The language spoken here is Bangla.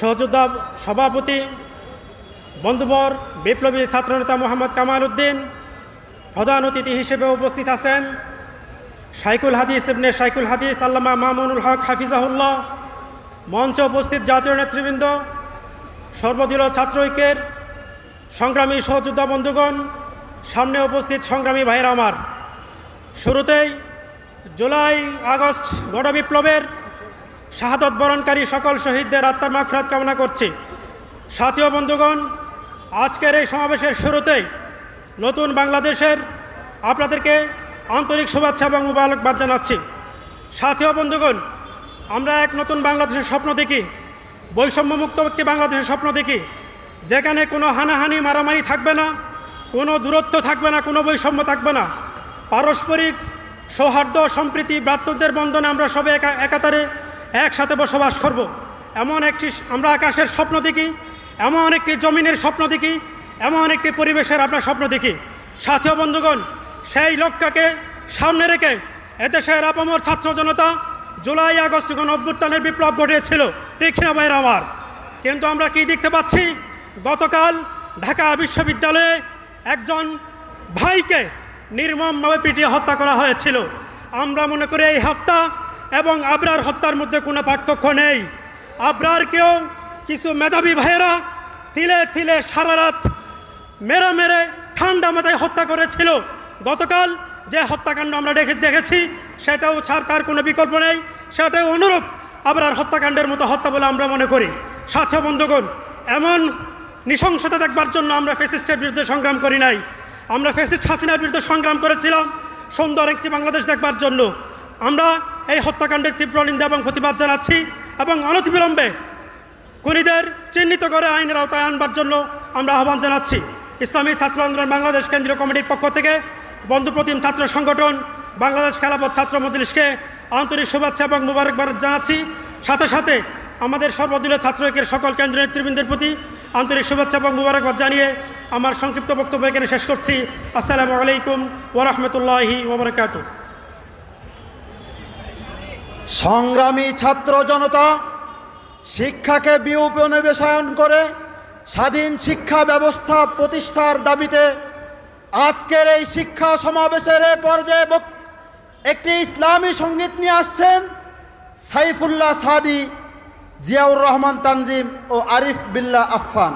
সহযোদ্ধা সভাপতি বন্ধুবর বিপ্লবী ছাত্রনেতা মোহাম্মদ কামাল উদ্দিন প্রধান অতিথি হিসেবে উপস্থিত আছেন শাইকুল হাদিস ইবনে শাইকুল হাদিস আল্লামা মামুনুল হক হাফিজাহুল্লাহ, মঞ্চে উপস্থিত জাতীয় নেতৃবৃন্দ, সর্বদলীয় ছাত্র ঐক্যের সংগ্রামী সহযোদ্ধা বন্ধুগণ, সামনে উপস্থিত সংগ্রামী ভাইয়ের আমার। শুরুতেই জুলাই আগস্ট গণ বিপ্লবের শাহাদত বরণকারী সকল শহীদদের আত্মার মাগফিরাত কামনা করছি। সাথীয় বন্ধুগণ, আজকের এই সমাবেশের শুরুতেই নতুন বাংলাদেশের আপনাদেরকে আন্তরিক শুভেচ্ছা এবং মুবারকবাদ জানাচ্ছি। সাথীয় বন্ধুগণ, আমরা এক নতুন বাংলাদেশের স্বপ্ন দেখি, বৈষম্যমুক্ত একটি বাংলাদেশের স্বপ্ন দেখি, যেখানে কোনো হানাহানি, মারামারি থাকবে না, কোনো দূরত্ব থাকবে না, কোনো বৈষম্য থাকবে না। পারস্পরিক সৌহার্দ্য, সম্প্রীতি, ভ্রাতৃত্বের বন্ধনে আমরা সবাই একা একাতারে একসাথে বসবাস করব। এমন একটি আমরা আকাশের স্বপ্ন দেখি, এমন একটি জমিনের স্বপ্ন দেখি, এমন একটি পরিবেশের আমরা স্বপ্ন দেখি। সাথীয় বন্ধুগণ, সেই লক্ষ্যকে সামনে রেখে এদেশের আপামর ছাত্র জনতা জুলাই আগস্ট গণ অভ্যুত্থানের বিপ্লব ঘটিয়েছিল। ঠিক না ভাইয়ের আমার? কিন্তু আমরা কি দেখতে পাচ্ছি? গতকাল ঢাকা বিশ্ববিদ্যালয়ে একজন ভাইকে নির্মমভাবে পিটিয়ে হত্যা করা হয়েছিল। আমরা মনে করি এই হত্যা এবং আবরার হত্যার মধ্যে কোনো পার্থক্য নেই। আবরারকেও কিছু মেধাবী ভাইয়েরা তিলে তিলে সারা রাত মেরে মেরে ঠান্ডা মাথায় হত্যা করেছিল। গতকাল যে হত্যাকাণ্ড আমরা দেখে দেখেছি, সেটাও ছাড় তার কোনো বিকল্প নেই। সেটাও অনুরূপ আবরার হত্যাকাণ্ডের মতো হত্যা বলে আমরা মনে করি। সাথে বন্ধুগণ, এমন নৃশংসতা দেখবার জন্য আমরা ফেসিস্টের বিরুদ্ধে সংগ্রাম করি নাই। আমরা ফেসিস্ট হাসিনার বিরুদ্ধে সংগ্রাম করেছিলাম। সুন্দর একটি বাংলাদেশ দেখবার জন্য। আমরা এই হত্যাকাণ্ডের তীব্র নিন্দা এবং প্রতিবাদ জানাচ্ছি এবং অনতিবিলম্বে খুনিদের চিহ্নিত করে আইনের আওতায় আনবার জন্য আমরা আহ্বান জানাচ্ছি। ইসলামী ছাত্র আন্দোলন বাংলাদেশ কেন্দ্রীয় কমিটির পক্ষ থেকে বন্ধুপ্রতিম ছাত্র সংগঠন বাংলাদেশ খেলাপথ ছাত্র মজলিসকে আন্তরিক শুভেচ্ছা এবং মুবারকবাদ জানাচ্ছি। সাথে সাথে আমাদের সর্বদলীয় ছাত্র ঐক্যের সকল কেন্দ্রীয় নেতৃবৃন্দের প্রতি আন্তরিক শুভেচ্ছা এবং মুবারকবাদ জানিয়ে আমার সংক্ষিপ্ত বক্তব্য এখানে শেষ করছি। আসসালামু আলাইকুম ওরহমতুল্লাহি ওবরাকাত সংগ্রামী ছাত্র জনতা শিক্ষাকে বিউপনিবেশায়ন করে স্বাধীন শিক্ষা ব্যবস্থা প্রতিষ্ঠার দাবিতে আজকের এই শিক্ষা সমাবেশের পর্যায়ে একটি ইসলামী সংগীত নিয়ে আসছেন সাইফুল্লাহ সাদি, জিয়াউর রহমান তানজিম ও আরিফ বিল্লা আফফান।